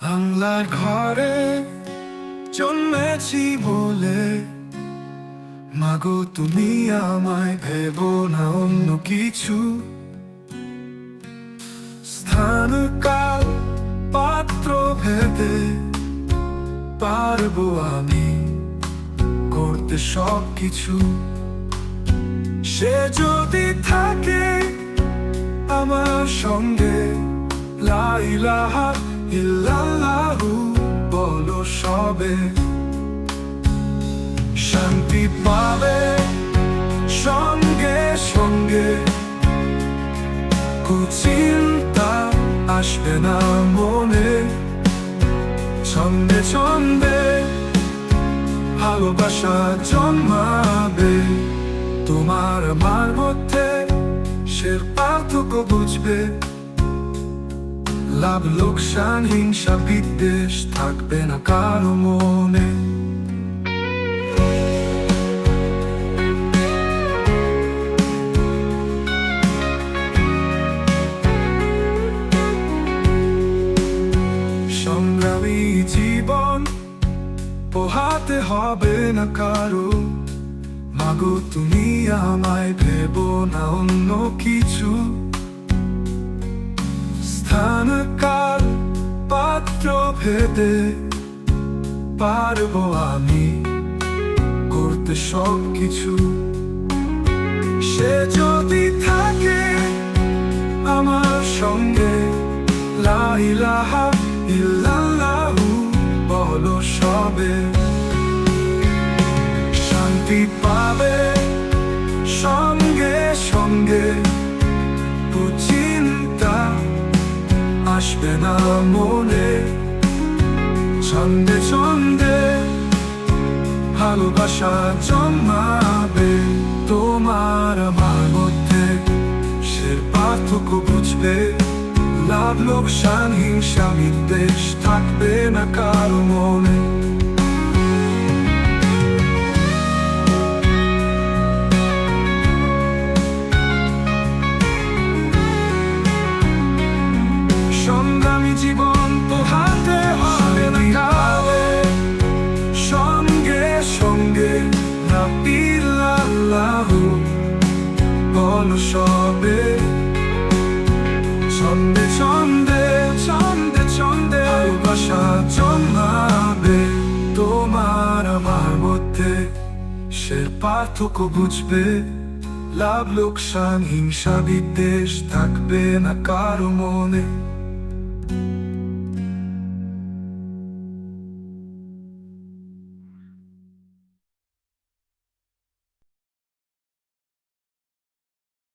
বাংলার ঘরে জন্মেছি বলে। মাগো, তুমি আমায় ভেব না অন্য কিছু। স্থান, কাল, পাত্র ভেদে পারব আমি করতে সব কিছু সে যদি থাকে আমার সঙ্গে লা ইল্লাল্লাহু বলো সবে। শান্তি পাবে সঙ্গে সঙ্গে। কুচিন্তা আসবে না মনে। ছন্দে ছন্দে ভালোবাসা জন্মাবে। তোমার আমার মধ্যে সের পার্থক্য বুঝবে। লাভ, লোকসান, হিংসা, বিদ্বেষ থাকবে না কারও মনে। সংগ্রামী জীবন পোহাতে হবে না কারও। মাগো, তুমি আমায় ভেব না অন্য কিছু। স্থান কাল পাত্র ভেদে পারব আমি করতে সব কিছু সে যদি থাকে আমার সঙ্গে লা ইলাহা ইল্লাল্লাহু বলো সবে। শান্তি আসবে না মনে। ছন্দে ভালোবাসা জন্মাবে। তোমার আমার মধ্যে সে পার্থক্য বুঝবে। লাভ, লোকসান, হিংসা বিদ্বেষ থাকবে না কারও মনে। জীবন হবে সঙ্গে সঙ্গে বল সবে। তোমার আমার মধ্যে সে পার্থক্য বুঝবে। লাভ, লোকসান, হিংসা, বিদ্বেষ থাকবে না কারও মনে।